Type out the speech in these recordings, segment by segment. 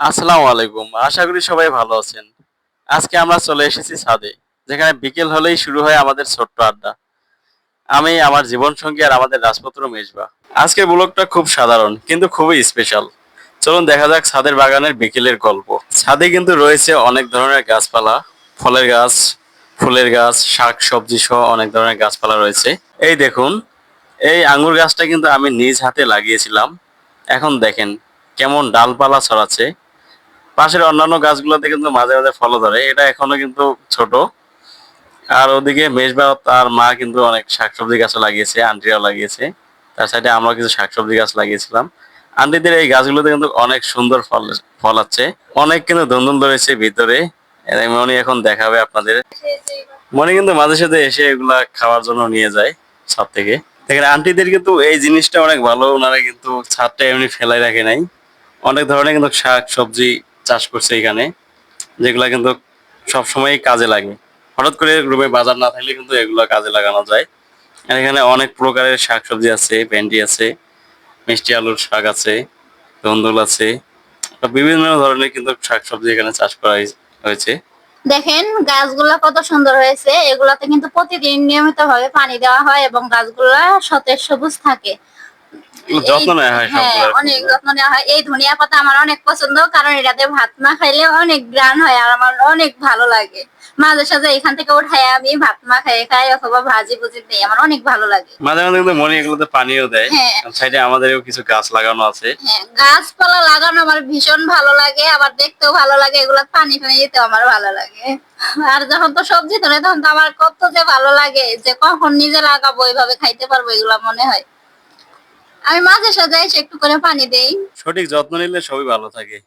আসসালামু আলাইকুম। আশা করি সবাই ভালো আছেন। আজকে আমরা চলে এসেছি ছাদে, যেখানে বিকেল হলেই শুরু হয় আমাদের ছোট্ট আড্ডা। আমি, আমার জীবন সঙ্গী আর আমাদের রাজপত্র মেজবা। আজকের ব্লগটা খুব সাধারণ, কিন্তু খুবই স্পেশাল চলুন দেখা যাক ছাদের বাগানের বিকেলের গল্প। ছাদে কিন্তু রয়েছে অনেক ধরনের গাছপালা, ফলের গাছ, ফুলের গাছ, শাক, সবজি সহ অনেক ধরনের গাছপালা রয়েছে। এই দেখুন, এই আঙ্গুর গাছটা কিন্তু আমি নিজ হাতে লাগিয়েছিলাম। এখন দেখেন, কেমন ডালপালা ছড়াচ্ছে। পাশের অন্যান্য গাছগুলোতে কিন্তু মাঝে মাঝে ফল ধরে। এটা এখনও কিন্তু ছোট। আর ওদিকে মেজবা তার মা কিন্তু অনেক শাকসবজি গাছও লাগিয়েছে, আন্টিরাও লাগিয়েছে। তার সাইডে আমরা কিছু শাকসবজি গাছ লাগিয়েছিলাম। আন্টিদের এই গাছগুলোতে কিন্তু অনেক সুন্দর ফল ফল আছে। অনেক কিন্তু দন্দন ধরেছে ভিতরে। মনি এখন দেখাবে আপনাদের। মনে কিন্তু মাঝে সাথে এসে এগুলা খাওয়ার জন্য নিয়ে যায় ছাদ থেকে। দেখেন, আন্টিদের কিন্তু এই জিনিসটা অনেক ভালো। ওনারা কিন্তু ছাদটা এমনি ফেলাই রাখে নাই। অনেক ধরনের কিন্তু শাক সবজি চাষ করছে এখানে, যেগুলা কিন্তু সবসময় কাজে লাগে। হঠাৎ করে রুমে বাজার না থাকলে কিন্তু এগুলো কাজে লাগানো যায়। আর এখানে অনেক প্রকারের শাক সবজি আছে, ভেন্ডি আছে, মিষ্টি আলুর শাক আছে, ধন্দুল আছে। বিভিন্ন ধরনের কিন্তু শাক সবজি এখানে চাষ করা হয়েছে- দেখেন, গাছগুলা কত সুন্দর হয়েছে। এগুলাতে কিন্তু প্রতিদিন নিয়মিত ভাবে পানি দেওয়া হয় এবং গাছগুলা সতেজ সবুজ থাকে। যত্ন নেওয়া হয় হ্যাঁ অনেক যত্ন নেওয়া হয়। এই ধনিয়া পাতা আমার অনেক পছন্দ কারণ এটাতে ভাত না খাইলে অনেক গ্রান হয় আর আমার অনেক ভালো লাগে। মাঝে সাঝে এখান থেকে উঠাই আমি ভাত মা খাই খাই অথবা ভাজি ভুজি দিই আমার অনেক ভালো লাগে। মাঝে মাঝে কিন্তু মনে এগুলোতে পানিও দেয়। হ্যাঁ। সাইডে আমাদেরও কিছু গাছ লাগানো আছে। হ্যাঁ গাছপালা লাগানো আমার ভীষণ ভালো লাগে আবার দেখতেও ভালো লাগে এগুলো পানি ফানি দিতে আমার ভালো লাগে। আর যখন তো সবজি ধরে তখন তো আমার কত যে ভালো লাগে যে কখন নিজে লাগাবো এইভাবে খাইতে পারব এগুলা মনে হয়। আমি মাঝে সাঝে এসে একটু করে পানি দেই। সঠিক যত্ন নিলে সবই ভালো থাকে।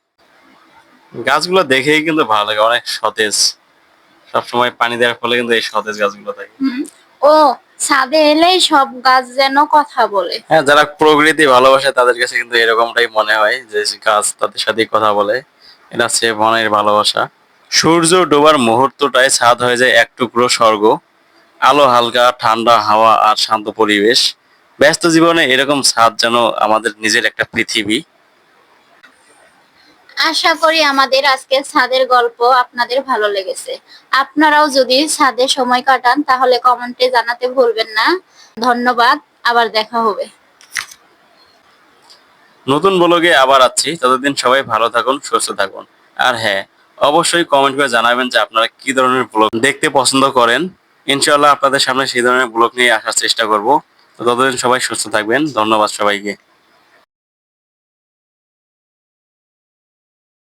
গাছগুলো দেখেই কিন্তু ভালো লাগে অনেক সতেজ। সবসময় পানি দেওয়ার ফলে কিন্তু এই সতেজ গাছগুলো থাকে। ও ছাদে এলেই সব গাছ যেন কথা বলে। হ্যাঁ যারা প্রকৃতি ভালোবাসে তাদের কাছে কিন্তু এরকমটাই মনে হয় যে গাছ তাদের সাথে কথা বলে। এটা হচ্ছে মনের ভালোবাসা। সূর্য ডোবার মুহূর্তটায় ছাদ হয়ে যায় এক টুকরো স্বর্গ। আলো হালকা ঠান্ডা হাওয়া আর শান্ত পরিবেশ। ব্যস্ত জীবনে এরকম ছাদ যেন আমাদের নিজের একটা পৃথিবী। আশা করি আমাদের আজকে ছাদের গল্প আপনাদের ভালো লেগেছে। আপনারাও যদি ছাদে সময় কাটান তাহলে কমেন্টে জানাতে ভুলবেন না। ধন্যবাদ আবার দেখা হবে। নতুন ব্লগে আবার আছি ততদিন সবাই ভালো থাকুন সুস্থ থাকুন। আর হ্যাঁ অবশ্যই কমেন্ট করে জানাবেন যে আপনারা কি ধরনের ব্লগ দেখতে পছন্দ করেন। ইনশাআল্লাহ আপনাদের সামনে সেই ধরনের ব্লগ নিয়ে আসার চেষ্টা করব। ততদিন সবাই সুস্থ থাকবেন। ধন্যবাদ সবাইকে।